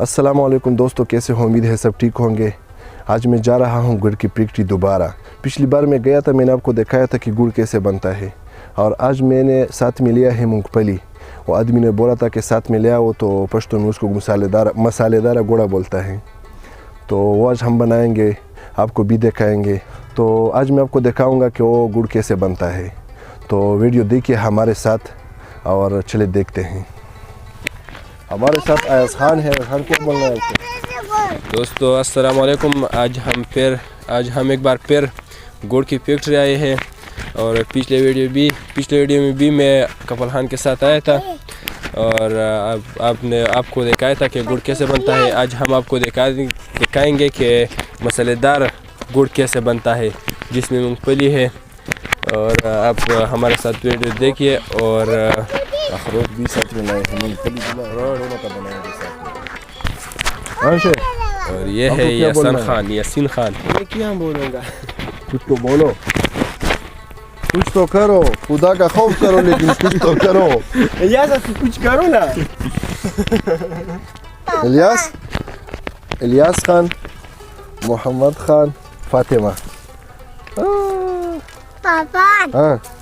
असलम दोस्तों, कैसे हो? उम्मीद है सब ठीक होंगे। आज मैं जा रहा हूँ गुड़ की प्रैक्टिस दोबारा। पिछली बार मैं गया था, मैंने आपको दिखाया था कि गुड़ कैसे बनता है। और आज मैंने साथ में लिया है मूंगफली। वो आदमी ने बोला था कि साथ में ले आओ तो पश्तो में उसको मसालेदार मसालेदार गुड़ा बोलता है। तो वो आज हम बनाएँगे, आपको भी दिखाएँगे। तो आज मैं आपको दिखाऊँगा कि वो गुड़ कैसे बनता है। तो वीडियो देखिए हमारे साथ और चले देखते हैं। हमारे साथ अयाज खान है खान क्या बोलना है आपको दोस्तों अस्सलाम वालेकुम। आज हम फिर आज हम एक बार फिर गुड़ की फैक्ट्री आए हैं और पिछले वीडियो भी पिछले वीडियो में भी मैं कपल खान के साथ आया था और आप, आपने आपको दिखाया था कि गुड़ कैसे बनता है। आज हम आपको दिखा दिखाएँगे कि मसालेदार गुड़ कैसे बनता है जिसमें मूंगफली है और आप हमारे साथ वीडियो देखिए और अखरोट भी साथ में लाए हैं मूंगफली भी लाए और दोनों का बनाया है साथ में हाँ शेख और ये आपको है क्या बोलना यासन है? खान यासीन खान क्या बोलूँगा कुछ तो बोलो कुछ तो करो खुदा का खौफ करो लेकिन कुछ तो करो इलियास अब कुछ करो ना इलियास इलियास खान मोहम्मद खान फातिमा पापा हाँ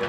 मैं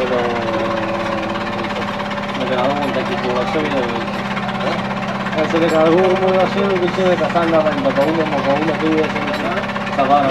pero me quedaron con testiculación y de ¿Eh? Se le cargó como de así, el bicho de cazanda, tanto para uno como para uno, tú y eso, sabana.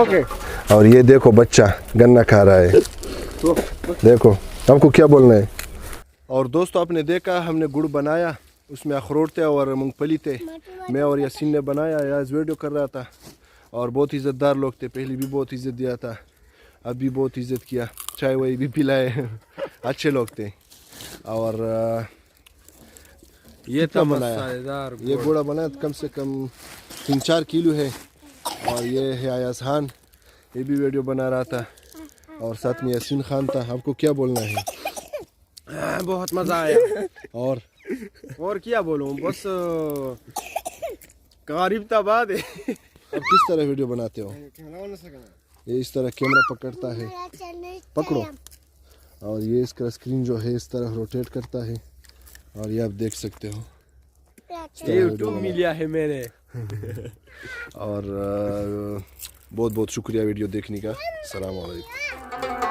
Okay. और ये देखो बच्चा, गन्ना खा रहा है। देखो, आपको क्या बोलना है? और दोस्तों, आपने देखा, हमने गुड़ बनाया। उसमें अखरोट थे और मूंगफली थे। मैं और यासीन ने बनाया याज वीडियो कर रहा था। और बहुत इज़्ज़तदार लोग थे पहले भी बहुत इज़्ज़त दिया था अब भी बहुत इज़्ज़त किया। चाय वाय भी पिलाए। अच्छे लोग थे। और ये तो बनाया? ये घोड़ा। बनाया कम से कम तीन चार किलो है। और ये है आयास खान। ये भी वीडियो बना रहा था। और साथ में यासीन खान था। आपको क्या बोलना है? बहुत मज़ा आया। और और क्या बोलूँ बस गरीब तबाद है। अब किस तरह वीडियो बनाते हो? ये इस तरह कैमरा पकड़ता है। पकड़ो। और ये इसका स्क्रीन जो है इस तरह रोटेट करता है। और ये आप देख सकते हो। यूट्यूब मिलिया है मेरे और बहुत बहुत शुक्रिया वीडियो देखने का। सलाम वालेकुम